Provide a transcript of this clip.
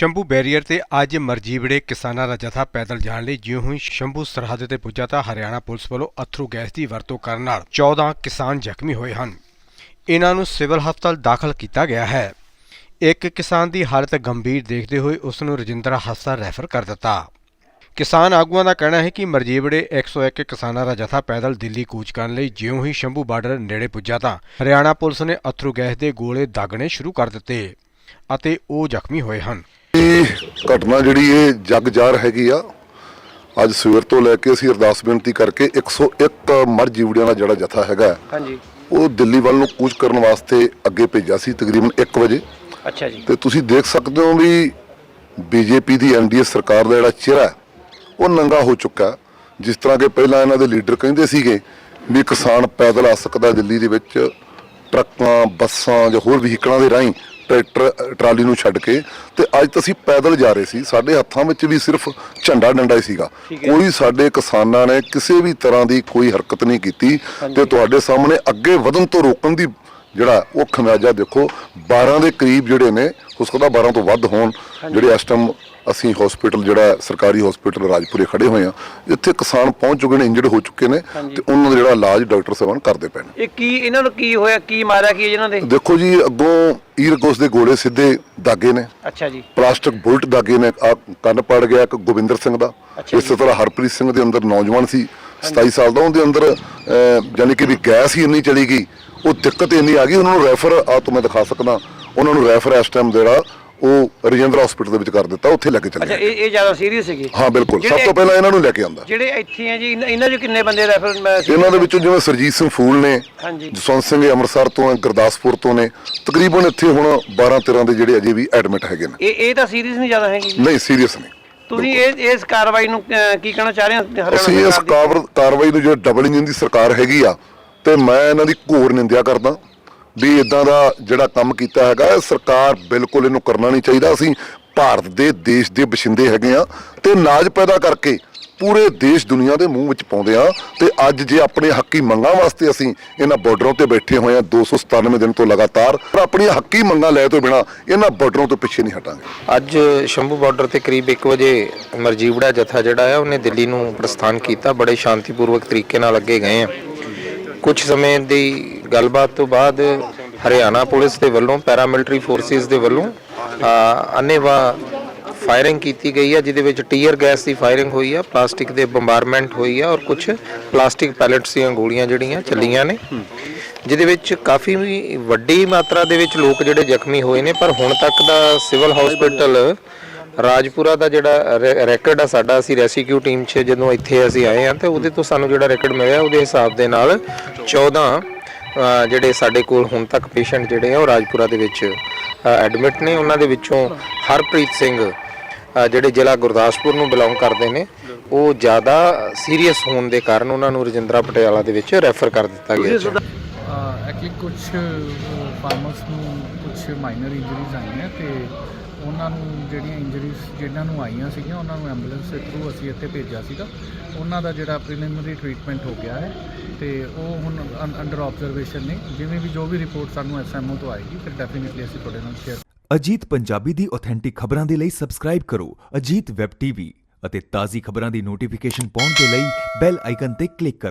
Shambhu barrier ਤੇ ਅੱਜ ਮਰਜੀਵੜੇ ਕਿਸਾਨਾਂ ਦਾ ਜਥਾ ਪੈਦਲ ਜਾਣ ਲਈ ਜਿਉਂ ਹੀ ਸ਼ੰਭੂ ਸਰਹੱਦ ਤੇ ਪੁੱਜਾ ਤਾਂ ਹਰਿਆਣਾ ਪੁਲਿਸ ਵੱਲੋਂ ਅਥਰੂ ਗੈਸ ਦੀ ਵਰਤੋਂ ਕਰਨ ਨਾਲ 14 ਕਿਸਾਨ ਜ਼ਖਮੀ ਹੋਏ ਹਨ। ਇਹਨਾਂ ਨੂੰ ਸਿਵਲ ਹਸਪਤਾਲ ਦਾਖਲ ਕੀਤਾ ਗਿਆ ਹੈ। ਇੱਕ ਕਿਸਾਨ ਦੀ ਹਾਲਤ ਗੰਭੀਰ ਦੇਖਦੇ ਹੋਏ ਉਸ ਨੂੰ ਰਜਿੰਦਰਾ ਹਸਪਤਾਲ ਰੈਫਰ ਕਰ ਦਿੱਤਾ। ਕਿਸਾਨ ਆਗੂਆਂ ਦਾ ਕਹਿਣਾ ਹੈ ਕਿ ਮਰਜੀਵੜੇ 101 ਕਿਸਾਨਾਂ ਦਾ ਜਥਾ ਪੈਦਲ ਦਿੱਲੀ ਕੂਚ ਕਰਨ ਲਈ ਜਿਉਂ ਹੀ ਸ਼ੰਭੂ ਬਾਰਡਰ ਨੇੜੇ ਪੁੱਜਾ ਤਾਂ ਹਰਿਆਣਾ ਪੁਲਿਸ ਨੇ ਅਥਰੂ ਗੈਸ ਦੇ ਗੋਲੇ ਦਾਗਣੇ ਸ਼ੁਰੂ ਕਰ ਦਿੱਤੇ ਅਤੇ ਉਹ ਜ਼ਖਮੀ ਹੋਏ ਹਨ। ਇਹ ਘਟਨਾ ਜਿਹੜੀ ਇਹ ਜਗ ਜਾਰ ਹੈਗੀ ਆ ਅੱਜ ਸਵੇਰ ਤੋਂ ਲੈ ਕੇ ਅਸੀਂ ਅਰਦਾਸ ਬੇਨਤੀ ਕਰਕੇ 101 ਮਰ ਜੀਵੜਿਆਂ ਦਾ ਜਿਹੜਾ ਜਥਾ ਹੈਗਾ ਹਾਂਜੀ। ਉਹ ਦਿੱਲੀ ਵੱਲ ਨੂੰ ਕੂਚ ਕਰਨ ਵਾਸਤੇ ਅੱਗੇ ਭੇਜਿਆ ਸੀ ਤਕਰੀਬਨ 1 ਵਜੇ। ਅੱਛਾ ਜੀ। ਤੇ ਤੁਸੀਂ ਦੇਖ ਸਕਦੇ ਹੋ ਵੀ ਬੀਜੇਪੀ ਦੀ ਐਨਡੀਏ ਸਰਕਾਰ ਦਾ ਜਿਹੜਾ ਚਿਹਰਾ ਉਹ ਨੰਗਾ ਹੋ ਚੁੱਕਾ। ਜਿਸ ਤਰ੍ਹਾਂ ਕਿ ਪਹਿਲਾਂ ਇਹਨਾਂ ਦੇ ਲੀਡਰ ਕਹਿੰਦੇ ਸੀਗੇ ਵੀ ਕਿਸਾਨ ਪੈਦਲ ਆ ਸਕਦਾ ਦਿੱਲੀ ਦੇ ਵਿੱਚ ਟਰੱਕਾਂ ਬੱਸਾਂ ਜਾਂ ਹੋਰ ਵਹੀਕਲਾਂ ਦੇ ਰਾਹੀਂ ਟਰੈਕਟਰ ਟਰਾਲੀ ਨੂੰ ਛੱਡ ਕੇ ਤੇ ਅੱਜ ਤਾਂ ਅਸੀਂ ਪੈਦਲ ਜਾ ਰਹੇ ਸੀ। ਸਾਡੇ ਹੱਥਾਂ ਵਿੱਚ ਵੀ ਸਿਰਫ ਝੰਡਾ ਡੰਡਾ ਹੀ ਸੀਗਾ। ਕੋਈ ਸਾਡੇ ਕਿਸਾਨਾਂ ਨੇ ਕਿਸੇ ਵੀ ਤਰ੍ਹਾਂ ਦੀ ਕੋਈ ਹਰਕਤ ਨਹੀਂ ਕੀਤੀ ਤੇ ਤੁਹਾਡੇ ਸਾਹਮਣੇ ਅੱਗੇ ਵਧਣ ਤੋਂ ਰੋਕਣ ਦੀ ਜਿਹੜਾ ਉਹ ਖਮਿਆਜਾ ਦੇਖੋ 12 ਦੇ ਕਰੀਬ ਜਿਹੜੇ ਨੇ ਹੋ ਸਕਦਾ 12 ਤੋਂ ਵੱਧ ਹੋਣ ਜਿਹੜੇ ਇਸ ਟਾਈਮ ਅਸੀਂ ਹਸਪੀਟਲ ਜਿਹੜਾ ਸਰਕਾਰੀ ਹਸਪੀਟਲ ਰਾਜਪੁਰੇ ਖੜੇ ਹੋਏ ਆ ਇੱਥੇ ਕਿਸਾਨ ਪਹੁੰਚ ਚੁੱਕੇ ਨੇ ਇੰਜਰਡ ਹੋ ਚੁੱਕੇ ਨੇ ਤੇ ਉਹਨਾਂ ਦਾ ਜਿਹੜਾ ਇਲਾਜ ਡਾਕਟਰ ਸਾਹਿਬਾਨ ਕਰਦੇ ਪਏ ਨੇ। ਇਹ ਕੀ ਇਹਨਾਂ ਨੂੰ ਕੀ ਹੋਇਆ ਕੀ ਮਾਰਿਆ ਕੀ ਹੈ ਜਿਹਨਾਂ ਦੇ? ਦੇਖੋ ਜੀ ਅੱਗੋਂ ਈਰਗੋਸ ਦੇ ਗੋਲੇ ਸਿੱਧੇ ਦਾਗੇ ਨੇ। ਅੱਛਾ ਜੀ। ਪਲਾਸਟਿਕ ਬੁਲਟ ਦਾਗੇ ਨੇ ਆ ਕੰਨ ਪੜ ਗਿਆ ਇੱਕ ਗੋਬਿੰਦਰ ਸਿੰਘ ਦਾ। ਇਸੇ ਤਰ੍ਹਾਂ ਹਰਪ੍ਰੀਤ ਸਿੰਘ ਦੇ ਅੰਦਰ ਨੌਜਵਾਨ ਸੀ 27 ਸਾਲ ਦਾ ਉਹਦੇ ਅੰਦਰ ਯਾਨੀ ਕਿ ਵੀ ਗੈਸ ਹੀ ਇੰਨੀ ਚਲੀ ਗਈ। ਉਹ ਦਿੱਕਤ ਇੰਨੀ ਆ ਗਈ ਉਹਨਾਂ ਨੂੰ ਰੈਫਰ ਆ ਤੋਂ ਮੈਂ ਦਿਖਾ ਸਕਦਾ ਉਹਨਾਂ ਨੂੰ ਰੈਫਰ ਇਸ ਟਾਈਮ ਜਿਹੜਾ ਉਹ ਰਜਿੰਦਰਾ ਹਸਪੀਟਲ ਦੇ ਵਿੱਚ ਕਰ ਦਿੱਤਾ ਉੱਥੇ ਲੈ ਕੇ ਚਲੇ ਅੱਛਾ ਇਹ ਇਹ ਜ਼ਿਆਦਾ ਸੀਰੀਅਸ ਸੀਗੇ? ਹਾਂ ਬਿਲਕੁਲ। ਸਭ ਤੋਂ ਪਹਿਲਾਂ ਇਹਨਾਂ ਨੂੰ ਲੈ ਕੇ ਆਂਦਾ ਜਿਹੜੇ ਇੱਥੇ ਆ ਜੀ ਇਹਨਾਂ- ਇਹਨਾਂ 'ਚ ਕਿੰਨੇ ਬੰਦੇ ਰੈਫਰ ਮੈਂ ਇਹਨਾਂ ਦੇ ਵਿੱਚੋਂ ਜਿਵੇਂ ਸਰਜੀਤ ਸਿੰਘ ਫੂਲ ਨੇ ਹਾਂਜੀ। ਜਸਵੰਤ ਸਿੰਘ ਇਹ ਅੰਮ੍ਰਿਤਸਰ ਤੋਂ ਹੈ ਗੁਰਦਾਸਪੁਰ ਤੋਂ ਨੇ ਤਕਰੀਬਨ ਇੱਥੇ ਹੁਣ 12 13 ਦੇ ਜਿਹੜੇ ਅਜੇ ਵੀ ਐਡਮਿਟ ਹੈਗੇ ਨੇ। ਇਹ ਇਹ ਤਾਂ ਸੀਰੀਅਸ ਨਹੀਂ ਜ਼ਿਆਦਾ ਹੈਗੀ ਜੀ। ਨਹੀਂ ਸੀਰੀਅਸ ਨਹੀਂ। ਤੁਸੀਂ ਇਹ ਇਸ ਕਾਰਵਾਈ ਨੂੰ ਅਹ, ਕੀ ਕਹਿਣਾ ਚਾਹ ਰਹੇ ਹੋ? ਹਰਿਆਣਾ ਅਸੀਂ ਇਸ ਸਰਕਾਰ ਦੀ? ਕਾਰਵ- ਕਾਰਵਾਈ ਨੂੰ ਜਿਹੜਾ ਡਬਲ ਇੰਜਨ ਦੀ ਸਰਕਾਰ ਹੈਗੀ ਆ ਤੇ ਮੈਂ ਇਹਨਾਂ ਦੀ ਘੋਰ ਨਿੰਦਿਆ ਕਰਦਾ। ਵੀ ਇਦਾਂ ਦਾ ਜਿਹੜਾ ਕੰਮ ਕੀਤਾ ਹੈਗਾ, ਸਰਕਾਰ ਬਿਲਕੁਲ ਇਹਨੂੰ ਕਰਨਾ ਨਹੀਂ ਚਾਹੀਦਾ। ਅਸੀਂ ਭਾਰਤ ਦੇ ਦੇਸ਼ ਦੇ ਬਸ਼ਿੰਦੇ ਹੈਗੇ ਆ ਤੇ ਨਾਜ ਪੈਦਾ ਕਰਕੇ ਪੂਰੇ ਦੇਸ਼ ਦੁਨੀਆ ਦੇ ਮੂੰਹ ਵਿੱਚ ਪਾਉਂਦੇ ਆ ਤੇ ਅੱਜ ਜੇ ਆਪਣੇ ਹੱਕੀ ਮੰਗਾਂ ਵਾਸਤੇ ਅਸੀਂ ਇਹਨਾਂ ਬਾਰਡਰਾਂ ਤੇ ਬੈਠੇ ਹੋਏ ਆ 297 ਦਿਨ ਤੋਂ ਲਗਾਤਾਰ, ਪਰ ਆਪਣੀਆਂ ਹੱਕੀ ਮੰਗਾਂ ਲੈ ਤੋਂ ਬਿਨਾ ਇਹਨਾਂ ਬਾਰਡਰਾਂ ਤੋਂ ਪਿੱਛੇ ਨਹੀਂ ਹਟਾਂਗੇ। ਅੱਜ ਸ਼ੰਭੂ ਬਾਰਡਰ ਤੇ ਕਰੀਬ 1 ਵਜੇ ਮਰਜੀਵੜਾ ਜਥਾ ਜਿਹੜਾ ਆ ਉਹਨੇ ਦਿੱਲੀ ਨੂੰ ਪ੍ਰਸਥਾਨ ਕੀਤਾ। ਬੜੇ ਸ਼ਾਂਤੀਪੂਰਵਕ ਤਰੀਕੇ ਨਾਲ ਅੱਗੇ ਗਏ ਆ ਕੁਝ ਸਮੇਂ ਦੀ ਗੱਲਬਾਤ ਤੋਂ ਬਾਅਦ ਹਰਿਆਣਾ ਪੁਲਿਸ ਦੇ ਵੱਲੋਂ ਪੈਰਾਮਿਲਟਰੀ ਫੋਰਸਿਸ ਦੇ ਵੱਲੋਂ ਅਨੇਵਾ ਫਾਇਰਿੰਗ ਕੀਤੀ ਗਈ ਹੈ, ਜਿਹਦੇ ਵਿੱਚ ਟੀਅਰ ਗੈਸ ਦੀ ਫਾਇਰਿੰਗ ਹੋਈ ਆ ਪਲਾਸਟਿਕ ਦੇ ਬੰਬਾਰਮੈਂਟ ਹੋਈ ਆ ਔਰ ਕੁਝ ਪਲਾਸਟਿਕ ਪੈਲੇਟਸ ਦੀਆਂ ਗੋਲੀਆਂ ਜਿਹੜੀਆਂ ਚੱਲੀਆਂ ਨੇ, ਜਿਹਦੇ ਵਿੱਚ ਕਾਫੀ ਵੱਡੀ ਮਾਤਰਾ ਦੇ ਵਿੱਚ ਲੋਕ ਜਿਹੜੇ ਜ਼ਖਮੀ ਹੋਏ ਨੇ, ਪਰ ਹੁਣ ਤੱਕ ਦਾ ਸਿਵਲ ਹਸਪੀਟਲ ਰਾਜਪੁਰਾ ਦਾ ਜਿਹੜਾ ਰੈ- ਰੈਕਰਡ ਆ ਸਾਡਾ ਅਸੀਂ ਰੈਸਕਿਊ ਟੀਮ 'ਚ ਜਦੋਂ ਇੱਥੇ ਅਸੀਂ ਆਏ ਹਾਂ ਤੇ ਉਹਦੇ ਤੋਂ ਸਾਨੂੰ ਜਿਹੜਾ ਰੈਕਰਡ ਮਿਲਿਆ ਉਹਦੇ ਹਿਸਾਬ ਦੇ ਨਾਲ 14 ਅ, ਜਿਹੜੇ ਸਾਡੇ ਕੋਲ ਹੁਣ ਤੱਕ ਪੇਸ਼ੈਂਟ ਜਿਹੜੇ ਆ ਉਹ ਰਾਜਪੁਰਾ ਦੇ ਵਿੱਚ ਐਡਮਿਟ ਨੇ। ਉਹਨਾਂ ਦੇ ਵਿੱਚੋਂ ਹਰਪ੍ਰੀਤ ਸਿੰਘ ਜਿਹੜੇ ਜ਼ਿਲ੍ਹਾ ਗੁਰਦਾਸਪੁਰ ਨੂੰ ਬਿਲੋਂਗ ਕਰਦੇ ਨੇ ਉਹ ਜ਼ਿਆਦਾ ਸੀਰੀਅਸ ਹੋਣ ਦੇ ਕਾਰਨ ਉਹਨਾਂ ਨੂੰ ਰਜਿੰਦਰਾ ਪਟਿਆਲਾ ਦੇ ਵਿੱਚ ਰੈਫਰ ਕਰ ਦਿੱਤਾ ਗਿਆ ਐਕਚੁਅਲੀ ਕੁਝ ਫਾਰਮਰਸ ਨੂੰ ਕੁਝ ਮਾਈਨਰ ਇੰਜਰੀਜ਼ ਆਈਆਂ ਤੇ ਉਹਨਾਂ ਨੂੰ ਜਿਹੜੀਆਂ ਇੰਜਰੀਜ਼ ਜਿਨ੍ਹਾਂ ਨੂੰ ਆਈਆਂ ਸੀਗੀਆਂ, ਉਹਨਾਂ ਨੂੰ ਐਂਬੂਲੈਂਸ ਦੇ ਥਰੂ ਅਸੀਂ ਇੱਥੇ ਭੇਜਿਆ ਸੀਗਾ। ਉਹਨਾਂ ਦਾ ਜਿਹੜਾ ਪ੍ਰੀਲਿਮਿਨਰੀ ਟ੍ਰੀਟਮੈਂਟ ਹੋ ਗਿਆ ਹੈ ਤੇ ਉਹ ਹੁਣ ਅੰਡਰ ਆਬਜ਼ਰਵੇਸ਼ਨ ਨੇ। ਜਿਵੇਂ ਵੀ ਜੋ ਵੀ ਰਿਪੋਰਟ ਸਾਨੂੰ ਐਸਐਮਓ ਤੋਂ ਆਏਗੀ, ਫਿਰ ਡੈਫੀਨਿਟਲੀ ਅਸੀਂ ਤੁਹਾਡੇ ਨਾਲ ਸ਼ੇਅਰ ਅਜੀਤ ਪੰਜਾਬੀ ਦੀ ਆਥੈਂਟਿਕ ਖਬਰਾਂ ਦੇ ਲਈ ਸਬਸਕ੍ਰਾਈਬ ਕਰੋ ਅਜੀਤ ਵੈਬ ਟੀਵੀ ਅਤੇ ਤਾਜ਼ੀ ਖਬਰਾਂ ਦੀ ਨੋਟੀਫਿਕੇਸ਼ਨ ਪਾਉਣ ਦੇ ਲਈ ਬੈਲ ਆਈਕਨ ਤੇ ਕਲਿੱਕ ਕਰੋ।